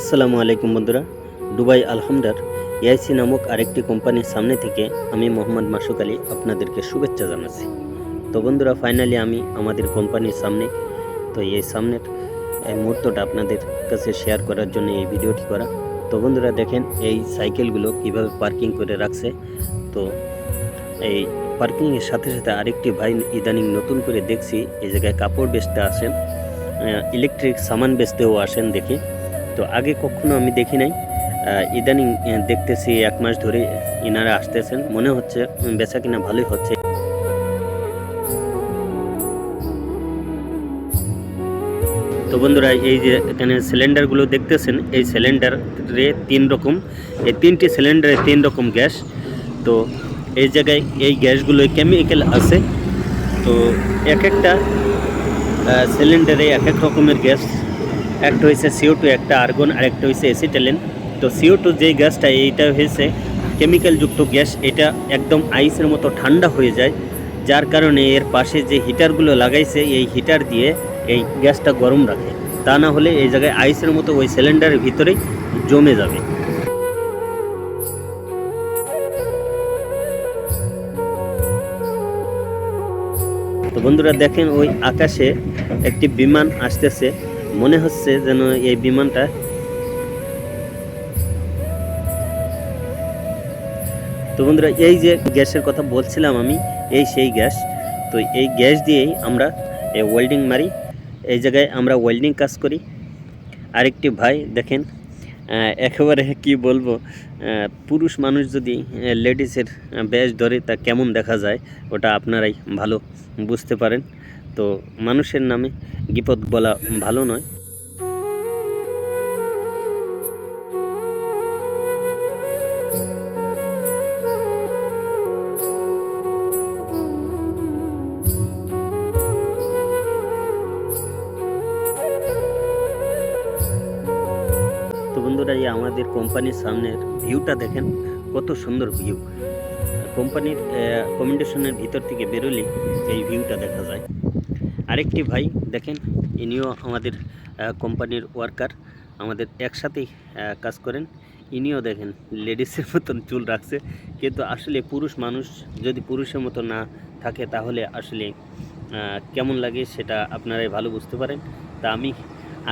আসসালামু আলাইকুম বন্ধুরা। দুবাই আলহামদার, এআইসি নামক আরেকটি কোম্পানির সামনে থেকে আমি মোহাম্মদ মাসুক আলী আপনাদেরকে শুভেচ্ছা জানাচ্ছি। তো বন্ধুরা ফাইনালি আমি আমাদের কোম্পানির সামনে, তো এই সামনের এই মুহূর্তটা আপনাদের কাছে শেয়ার করার জন্য এই ভিডিওটি করা। তো বন্ধুরা, দেখেন এই সাইকেলগুলো কীভাবে পার্কিং করে রাখছে। তো এই পার্কিংয়ের সাথে সাথে আরেকটি ভাই ইদানিং নতুন করে দেখছি, এই জায়গায় কাপড় বেচতে আসেন ইলেকট্রিক সামান বেচতেও আসেন দেখি। তো আগে কখনো আমি দেখি নাই। ইদানিং দেখতেছি এক মাস ধরে ইনারা আসতেছেন। মনে হচ্ছে বেচা কিনা ভালোই হচ্ছে। তো বন্ধুরা, এই যে এখানে সিলিন্ডারগুলো দেখতেছেন, এই সিলিন্ডারে তিন রকম। এই তিনটি সিলিন্ডারে তিন রকম গ্যাস। তো এই জায়গায় এই গ্যাসগুলো কেমিক্যাল আছে। তো এক একটা সিলিন্ডারে এক এক রকমের গ্যাস। একটা হয়েছে সিও টু একটা আর্গন আর একটা হয়েছে এসিটালিন তো সিও টু যে গ্যাসটা, এইটা হয়েছে কেমিক্যালযুক্ত গ্যাস। এটা একদম আইসের মতো ঠান্ডা হয়ে যায়, যার কারণে এর পাশে যে হিটারগুলো লাগাইছে, এই হিটার দিয়ে এই গ্যাসটা গরম রাখে। তা না হলে এই জায়গায় আইসের মতো ওই সিলিন্ডারের ভিতরেই জমে যাবে। তো বন্ধুরা দেখেন, ওই আকাশে একটি বিমান আসতেছে। মনে হচ্ছে যেন এই বিমানটা তো বন্ধুরা, এই যে গ্যাসের কথা বলছিলাম আমি, এই সেই গ্যাস। তো এই গ্যাস দিয়েই আমরা এই ওয়েল্ডিং মারি, এই জায়গায় আমরা ওয়েল্ডিং কাজ করি। আরেকটি ভাই দেখেন একেবারে কি বলব পুরুষ মানুষ যদি লেডিসের ব্যাস ধরে, তা কেমন দেখা যায়, ওটা আপনারাই ভালো বুঝতে পারেন। তো মানুষের নামে বিপদ বলা ভালো নয়। বন্ধুরা আমাদের কোম্পানির সামনের ভিউটা দেখেন, কত সুন্দর ভিউ। কোম্পানির কমেন্ডেশনের ভিতর থেকে বেরোলে এই ভিউটা দেখা যায়। আরেকটি ভাই, দেখেন, ইনিও আমাদের কোম্পানির ওয়ার্কার আমাদের একসাথেই কাজ করেন। ইনিও দেখেন লেডিসের মতন চুল রাখছে। কিন্তু আসলে পুরুষ মানুষ যদি পুরুষের মতো না থাকে, তাহলে আসলে কেমন লাগে সেটা আপনারাই ভালো বুঝতে পারেন। তা আমি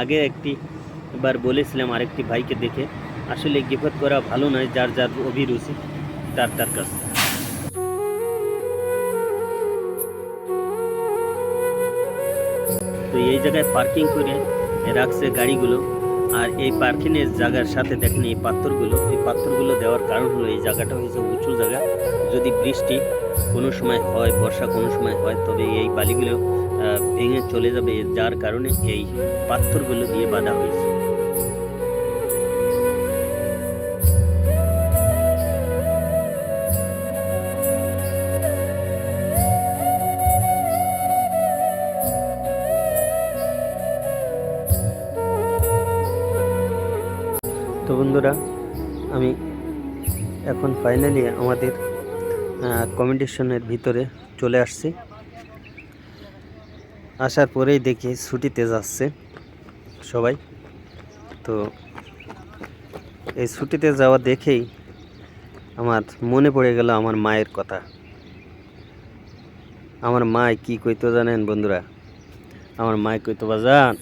আগে একটি বার বলেছিলাম আরেকটি ভাইকে দেখে, আসলে গিফট করা ভালো নয়, যার যার অভিরুচি, তার তার কাছে তো এই জায়গায় পার্কিং করে রাখছে গাড়িগুলো। আর এই পার্কিংয়ের জায়গার সাথে দেখেন এই পাথরগুলো। এই পাথরগুলো দেওয়ার কারণ হলো এই জায়গাটা হয়েছে উঁচু জায়গা। যদি বৃষ্টি কোনো সময় হয়, বর্ষা কোনো সময় হয়, তবে এই বালিগুলো ভেঙে চলে যাবে। যার কারণে এই পাথরগুলো দিয়ে বাঁধা হয়েছে। তো বন্ধুরা, আমি এখন ফাইনালি আমাদের কমেডিশনের ভিতরে চলে আসছি। আসার পরেই দেখি ছুটিতে যাচ্ছে সবাই। তো এই ছুটিতে যাওয়া দেখেই আমার মনে পড়ে গেল আমার মায়ের কথা। আমার মায় কি কইতো জানেন বন্ধুরা? আমার মায় কইতো, বাজান,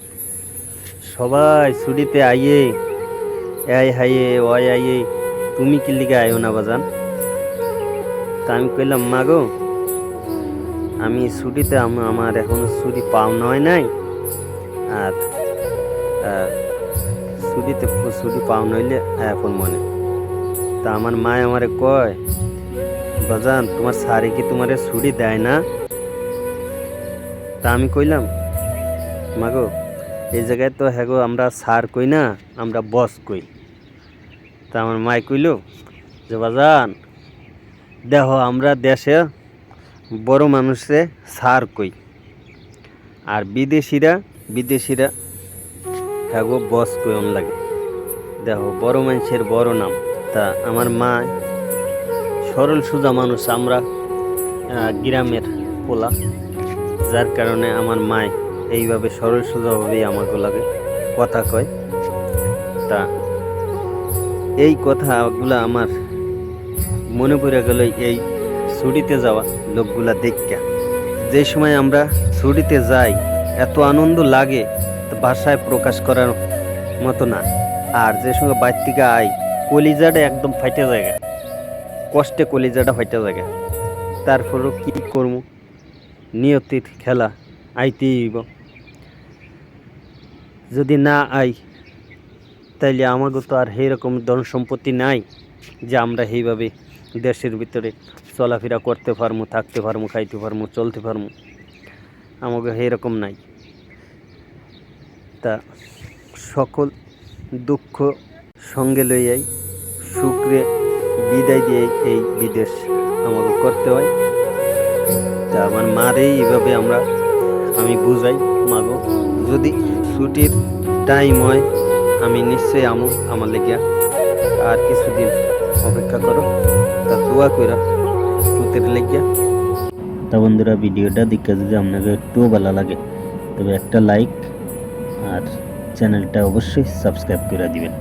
সবাই ছুটিতে আইয়ে এই হাইয়ে, ওই আইয়ে তুমি কি লিগে আয়ো না বাজান? তা আমি কইলাম মা গো আমি ছুটিতে আম- আমার এখনও ছুটি পাওনা হয় নাই। আর ছুটিতে ছুটি পাওনা হইলে এখন মনে। তা আমার মা আমারে কয়, বাজান, তোমার স্যারে কি তোমারে ছুটি দেয় না? তা আমি কইলাম, মাগো এই জায়গায় তো হ্যাঁ গো আমরা সার কই না, আমরা বস কই। তা আমার মাই কইল, যে বাজান, দেখো, আমরা দেশে বড় মানুষে সার কই, আর বিদেশিরা বিদেশিরা হ্যাঁ গো বস কই অন লাগে। দেখো, বড় মানুষের বড় নাম। তা আমার মা সরল সোজা মানুষ, আমরা গ্রামের পোলা, যার কারণে আমার মায় এইভাবে সরল সোজাভাবেই আমাকে লাগে কথা কয়। তা তা এই কথাগুলো আমার মনে পড়ে গেল এই ছুটিতে যাওয়া লোকগুলা দেখা যে সময় আমরা ছুটিতে যাই, এত আনন্দ লাগে ভাষায় প্রকাশ করার মতো না। আর যে সময় বাইর থেকে আই, কলিজাটা একদম ফাইটে জায়গা। কষ্টে কলিজাটা ফাইটে জায়গা। তারপরও কি করব? নিয়তির খেলা। আইতেই যদি না আই, তাইলে আমাকে তো আর সেইরকম ধন সম্পত্তি নাই যে আমরা সেইভাবে দেশের ভিতরে চলাফেরা করতে পারব থাকতে পারব খাইতে পারব চলতে পারব আমাকে সেইরকম নাই। তা সকল দুঃখ সঙ্গে লইয়াই শুক্রে বিদায় দিয়ে এই বিদেশ আমাকে করতে হয়। তা আমার মারেই এইভাবে আমরা আমি বুঝাই, মাগো। যদি ছুটির টাইম হয়, আমি নিশ্চয়ই আমো আমার লেগিয়া আর কিছুদিন অপেক্ষা করো। তা দোয়া কইরা পুতের লেগিয়া। তা বন্ধুরা, ভিডিওটা দেখে যদি আপনাকে একটুও ভালো লাগে, তবে একটা লাইক আর চ্যানেলটা অবশ্যই সাবস্ক্রাইব করে দিবেন।